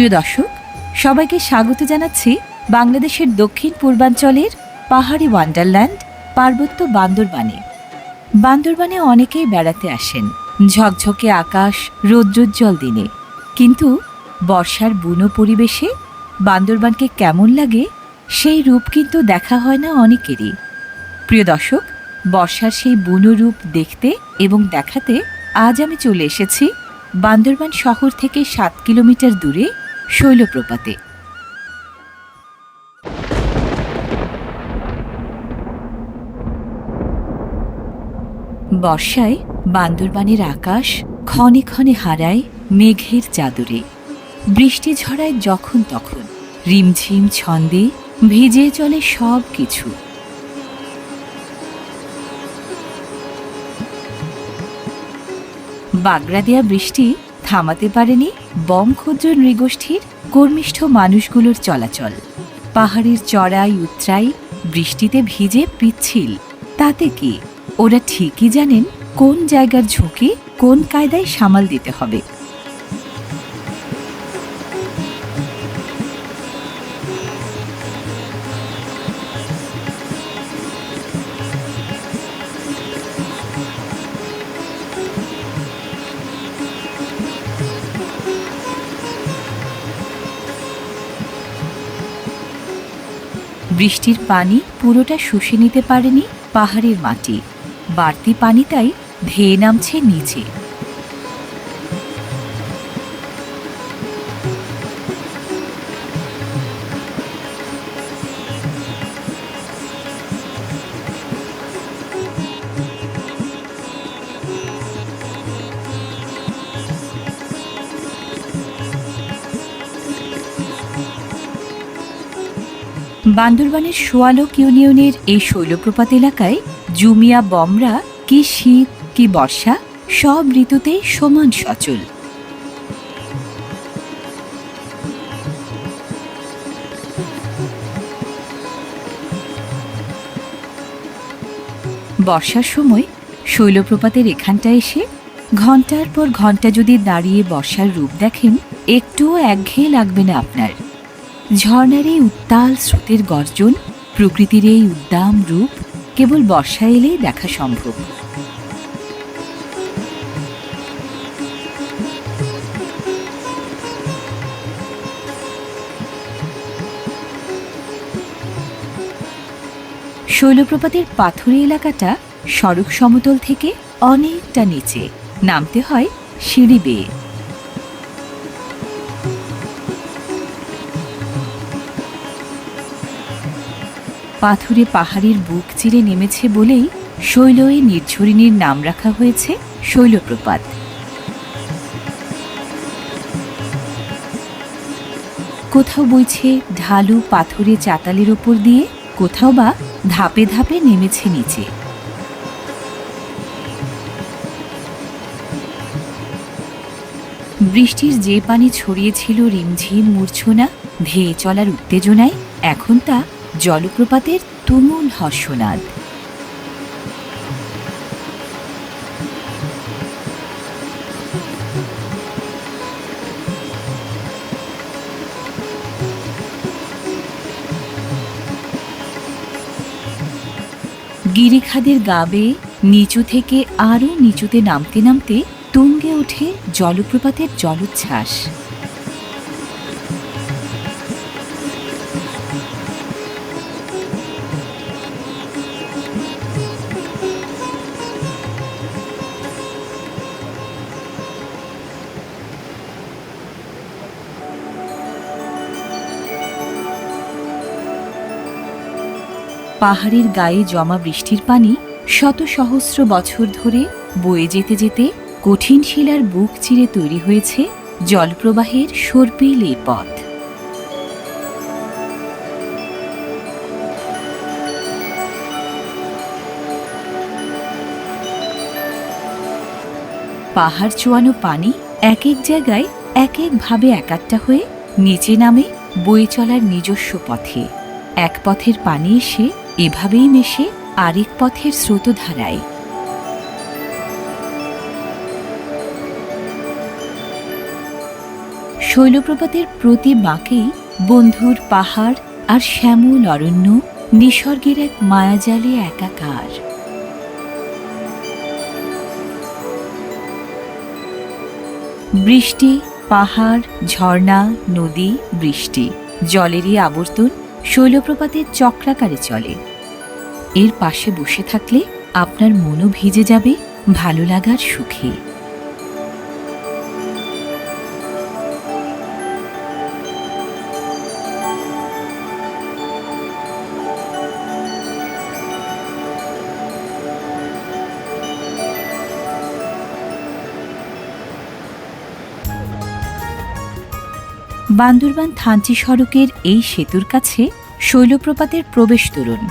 প্রিয় দর্শক, সবাইকে স্বাগত জানাচ্ছি বাংলাদেশের দক্ষিণ পূর্বাঞ্চলের পাহাড়ি ওয়ান্ডারল্যান্ড পার্বত্য বান্দরবানে। বান্দরবানে অনেকেই বেড়াতে আসেন, ঝকঝকে আকাশ, রৌদ্রোজ্জ্বল দিনে। কিন্তু বর্ষার বুনো পরিবেশে বান্দরবানকে কেমন লাগে, সেই রূপ কিন্তু দেখা হয় না অনেকেরই। প্রিয় দর্শক, বর্ষার সেই বুনো রূপ দেখতে এবং দেখাতে আজ আমি চলে এসেছি বান্দরবান শহর থেকে সাত কিলোমিটার দূরে শৈলপ্রপাতে। বর্ষায় বান্দরবানের আকাশ ক্ষণে ক্ষণে হারায় মেঘের চাদরে। বৃষ্টি ঝরায় যখন তখন রিমঝিম ছন্দে ভিজে চলে সব কিছু। বাগড়া দেয়া বৃষ্টি থামাতে পারেনি বম ক্ষুদ্র নৃগোষ্ঠীর কর্মিষ্ঠ মানুষগুলোর চলাচল। পাহাড়ের চড়াই উত্রাই বৃষ্টিতে ভিজে পিচ্ছিল। তাতে কি? ওরা ঠিকই জানেন কোন জায়গার ঝুঁকি কোন কায়দায় সামাল দিতে হবে। বৃষ্টির পানি পুরোটা শুষে নিতে পারেনি পাহাড়ের মাটি। বাড়তি পানি তাই ধেয়ে নামছে নিচে। বান্দরবানের সোয়ালোক ইউনিয়নের এই শৈলপ্রপাত এলাকায় জুমিয়া বমরা, কি শীত, কি বর্ষা, সব ঋতুতেই সমান সচল। বর্ষার সময় শৈলপ্রপাতের এখানটা এসে ঘণ্টার পর ঘণ্টা যদি দাঁড়িয়ে বর্ষার রূপ দেখেন, একটুও একঘেয়ে লাগবে না আপনার। ঝর্ণার এই উত্তাল স্রোতের গর্জন, প্রকৃতির এই উদ্দাম রূপ কেবল বর্ষা এলেই দেখা সম্ভব। শৈলপ্রপাতের পাথুরে এলাকাটা সড়ক সমতল থেকে অনেকটা নিচে, নামতে হয় সিঁড়ি বেয়ে। পাথুরে পাহাড়ের বুক চিরে নেমেছে বলেই শৈলয়ে নির্ঝরিণীর নাম রাখা হয়েছে শৈলপ্রপাত। কোথাও বইছে ঢালু পাথুরে চাতালের ওপর দিয়ে, কোথাও বা ধাপে ধাপে নেমেছে নিচে। বৃষ্টির যে পানি ছড়িয়েছিল রিমঝিম মূর্ছনা, ধেয়ে চলার উত্তেজনায় এখন তা জলপ্রপাতের তুমুল হর্ষনাদ। গিরিখাদের গা নিচু থেকে আরও নিচুতে নামতে নামতে তুঙ্গে ওঠে জলপ্রপাতের জলোচ্ছ্বাস। পাহাড়ের গায়ে জমা বৃষ্টির পানি শত সহস্র বছর ধরে বয়ে যেতে যেতে কঠিন শিলার বুক চিরে তৈরি হয়েছে জলপ্রবাহের সর্পিল এই পথ। পাহাড় চোয়ানো পানি এক এক জায়গায় এক একভাবে একাট্টা হয়ে নিচে নামে বয়ে চলার নিজস্ব পথে। এক পথের পানি এসে এভাবেই মেশে আরেক পথের স্রোতধারায়। শৈলপ্রপাতের প্রতি বাঁকেই বন্ধুর পাহাড় আর শ্যামল অরণ্য নিসর্গের এক মায়াজালে একাকার। বৃষ্টি, পাহাড়, ঝর্ণা, নদী, বৃষ্টি, জলেরই আবর্তন শৈলপ্রপাতের চক্রাকারে চলে। এর পাশে বসে থাকলে আপনার মনও ভিজে যাবে ভালো লাগার সুখে। বান্দরবান থানচি সড়কের এই সেতুর কাছে শৈলপ্রপাতের প্রবেশ তোরণ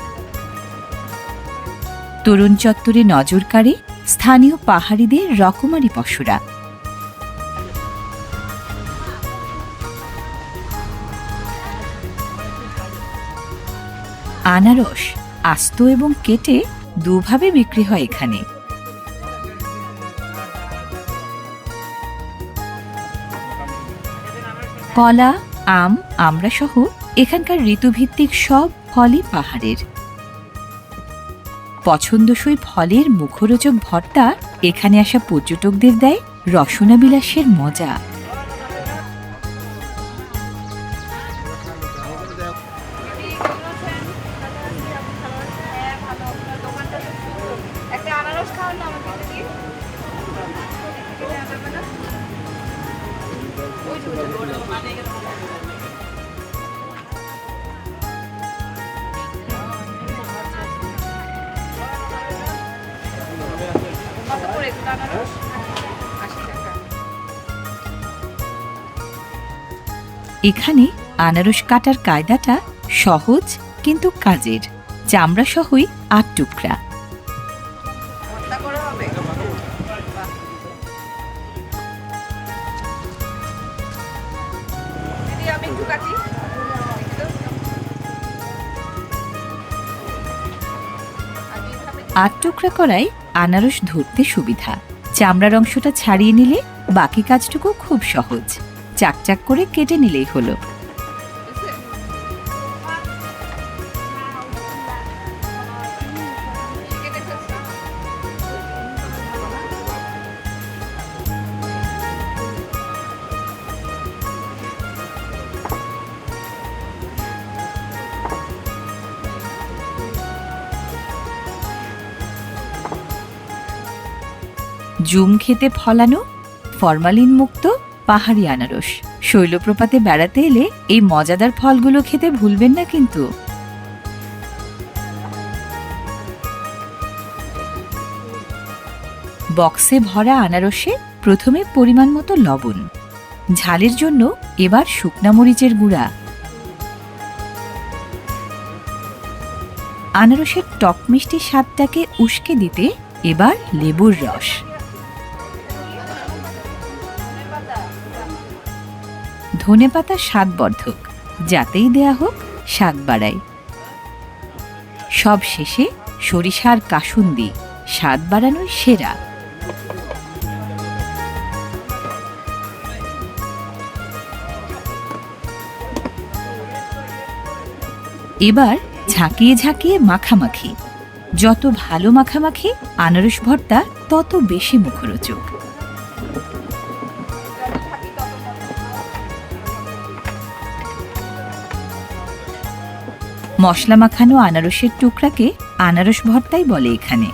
তরুণ চত্বরে নজর কাড়ে স্থানীয় পাহাড়িদের রকমারি পশুরা। আনারস আস্ত এবং কেটে দুভাবে বিক্রি হয় এখানে। কলা, আম, আমরা সহ এখানকার ঋতুভিত্তিক সব ফলই পাহাড়ের। পছন্দসই ফলের মুখরোচক ভর্তা এখানে আসা পর্যটকদের দেয় রসনা বিলাসের মজা। এখানে আনারস কাটার কায়দাটা সহজ কিন্তু কাজের। চামড়া সহই আট টুকরা। কাটি। আট টুকরা করায় আনারস ধরতে সুবিধা। চামড়ার অংশটা ছাড়িয়ে নিলে বাকি কাজটুকু খুব সহজ। চাকচাক করে কেটে নিলেই হলো। জুম খেতে ফলানো, ফরমালিন মুক্ত, পাহাড়ি আনারস। শৈলপ্রপাতে বেড়াতে এলে এই মজাদার ফলগুলো খেতে ভুলবেন না কিন্তু। বক্সে ভরা আনারসে প্রথমে পরিমাণ মতো লবণ, ঝালের জন্য এবার শুকনা মরিচের গুঁড়া। আনারসের টক মিষ্টি স্বাদটাকে উস্কে দিতে এবার লেবুর রস। ধনেপাতা স্বাদবর্ধক। যাতেই দেয়া হোক, স্বাদ বাড়ায়। সব শেষে সরিষার কাসুন্দি, স্বাদ বাড়ানোর সেরা। এবার ঝাঁকিয়ে ঝাঁকিয়ে মাখামাখি। যত ভালো মাখামাখি, আনারস ভর্তা, তত বেশি মুখরোচক। মশলা মাখানো আনারসের টুকরাকে আনারস ভর্তাই বলে এখানে।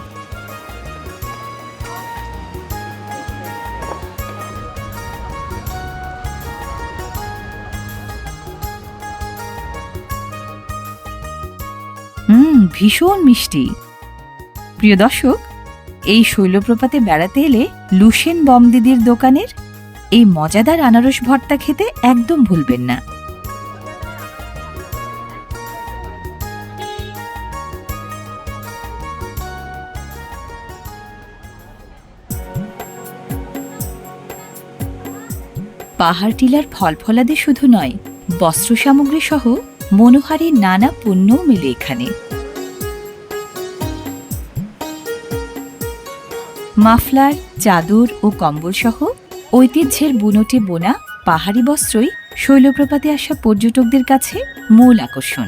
ভীষণ মিষ্টি। প্রিয় দর্শক, এই শৈলপ্রপাতে বেড়াতে এলে লুসেন বম দিদির দোকানের এই মজাদার আনারস ভর্তা খেতে একদম ভুলবেন না। পাহাড় টিলার ফল ফলাদি শুধু নয় বস্ত্র সামগ্রী সহ মনোহারী নানা পণ্যও মেলে এখানে। মাফলার, চাদর ও কম্বল সহ ঐতিহ্যের বুনটে বোনা, পাহাড়ি বস্ত্রই শৈলপ্রপাতে আসা পর্যটকদের কাছে মূল আকর্ষণ।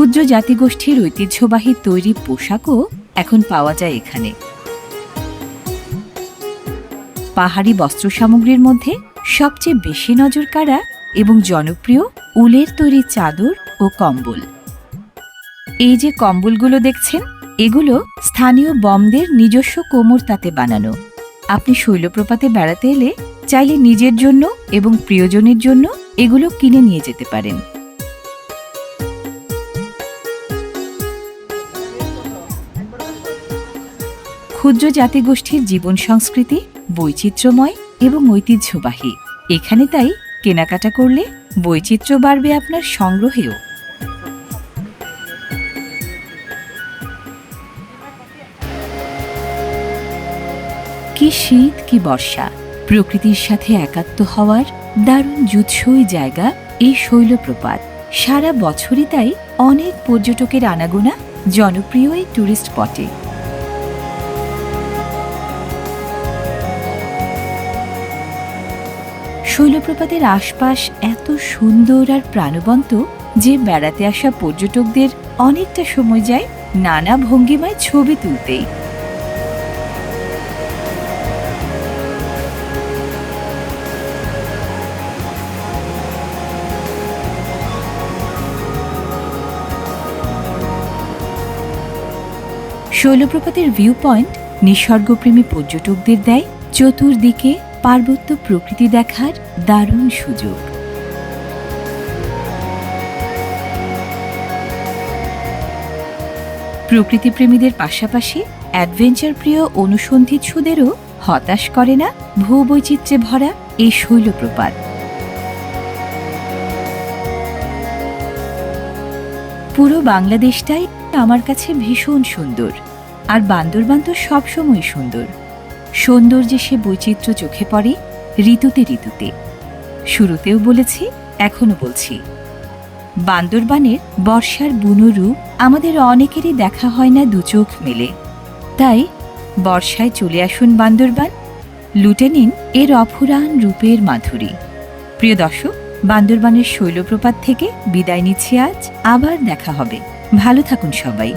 ক্ষুদ্র জাতিগোষ্ঠীর ঐতিহ্যবাহী তৈরি পোশাকও এখন পাওয়া যায় এখানে। পাহাড়ি বস্ত্র সামগ্রীর মধ্যে সবচেয়ে বেশি নজর কাড়া এবং জনপ্রিয় উলের তৈরি চাদর ও কম্বল। এই যে কম্বলগুলো দেখছেন, এগুলো স্থানীয় বমদের নিজস্ব কোমর তাতে বানানো। আপনি শৈলপ্রপাতে বেড়াতে এলে চাইলে নিজের জন্য এবং প্রিয়জনের জন্য এগুলো কিনে নিয়ে যেতে পারেন। ক্ষুদ্র জাতিগোষ্ঠীর জীবন সংস্কৃতি, বৈচিত্র্যময় এবং ঐতিহ্যবাহী। এখানে তাই কেনাকাটা করলে বৈচিত্র্য বাড়বে আপনার সংগ্রহেও। কি শীত, কি বর্ষা, প্রকৃতির সাথে একাত্ম হওয়ার দারুণ জুৎসই জায়গা এই শৈলপ্রপাত। সারা বছরই তাই অনেক পর্যটকের আনাগোনা জনপ্রিয় এই টুরিস্ট স্পটে। শৈলপ্রপাতের আশপাশ এত সুন্দর আর প্রাণবন্ত যে বেড়াতে আসা পর্যটকদের অনেকটা সময় যায় নানা ভঙ্গিমায় ছবি তুলতেই। শৈলপ্রপাতের ভিউ পয়েন্ট নিসর্গপ্রেমী পর্যটকদের দেয় চতুর্দিকে পার্বত্য প্রকৃতি দেখার দারুণ সুযোগ। প্রকৃতিপ্রেমীদের পাশাপাশি অ্যাডভেঞ্চার প্রিয় অনুসন্ধিৎসুদেরও হতাশ করে না ভূবৈচিত্র্যে ভরা এই শৈলপ্রপাত। পুরো বাংলাদেশটাই আমার কাছে ভীষণ সুন্দর, আর বান্দরবান তো সবসময় সুন্দর। সৌন্দর্যে সে বৈচিত্র্য চোখে পড়ে ঋতুতে ঋতুতে। শুরুতেও বলেছি, এখনও বলছি। বান্দরবানের বর্ষার বুনো রূপ আমাদের অনেকেরই দেখা হয় না দু চোখ মেলে। তাই বর্ষায় চলে আসুন বান্দরবান, লুটে নিন এর অফুরান রূপের মাধুরী। প্রিয় দর্শক, বান্দরবানের শৈলপ্রপাত থেকে বিদায় নিচ্ছি আজ, আবার দেখা হবে। ভালো থাকুন সবাই।